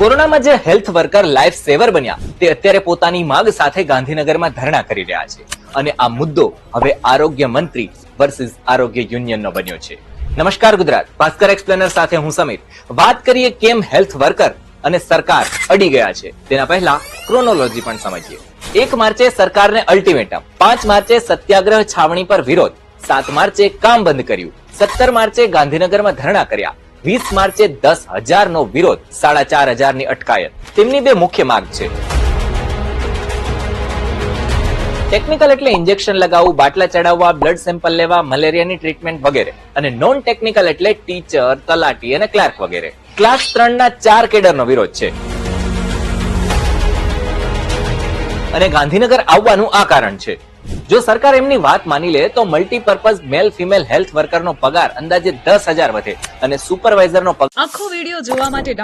કોરોનામાં જે health worker life સેવર બન્યા, તે અત્યારે પોતાની માંગ સાથે ગાંધીનગરમાં ધરણા કરી રહ્યા છે. અને આ મુદ્દો હવે આરોગ્ય મંત્રી વર્સિસ આરોગ્ય યુનિયનનો બન્યો છે. નમસ્કાર ગુજરાત, ભાસ્કર એક્સપ્લેનર સાથે હું સમીર. વાત કરીએ કેમ હેલ્થ વર્કર અને સરકાર અડી ગયા છે. તેના પહેલા ક્રોનોલોજી પણ સમજીએ. એક માર્ચે સરકારને અલ્ટિમેટમ પાંચ માર્ચે સત્યાગ્રહ છાવણી પર વિરોધ, સાત માર્ચે કામ બંધ કર્યું, સત્તર માર્ચે ગાંધીનગરમાં ધરણા કર્યા વીસ માર્ચે દસ હજારનો વિરોધ, સાડા ચાર હજારની અટકાયત. તેમની બે મુખ્ય માંગ છે. ટેકનિકલ એટલે ઇન્જેક્શન લગાવવું, બાટલા ચડાવવા બ્લડ સેમ્પલ લેવા મલેરિયાની ટ્રીટમેન્ટ વગેરે. અને નોન ટેકનિકલ એટલે ટીચર તલાટી અને ક્લાર્ક વગેરે. ક્લાસ ત્રણ ના ચાર કેડરનો વિરોધ છે. અને ગાંધીનગર આવવાનું આ કારણ છે. જો સરકાર એમની વાત માની લે, તો મલ્ટીપર્પઝ મેલ ફિમેલ હેલ્થ વર્કરનો પગાર અંદાજે દસ હજાર વધે અને સુપરવાઇઝરનો પગાર આખો વીડિયો જોવા માટે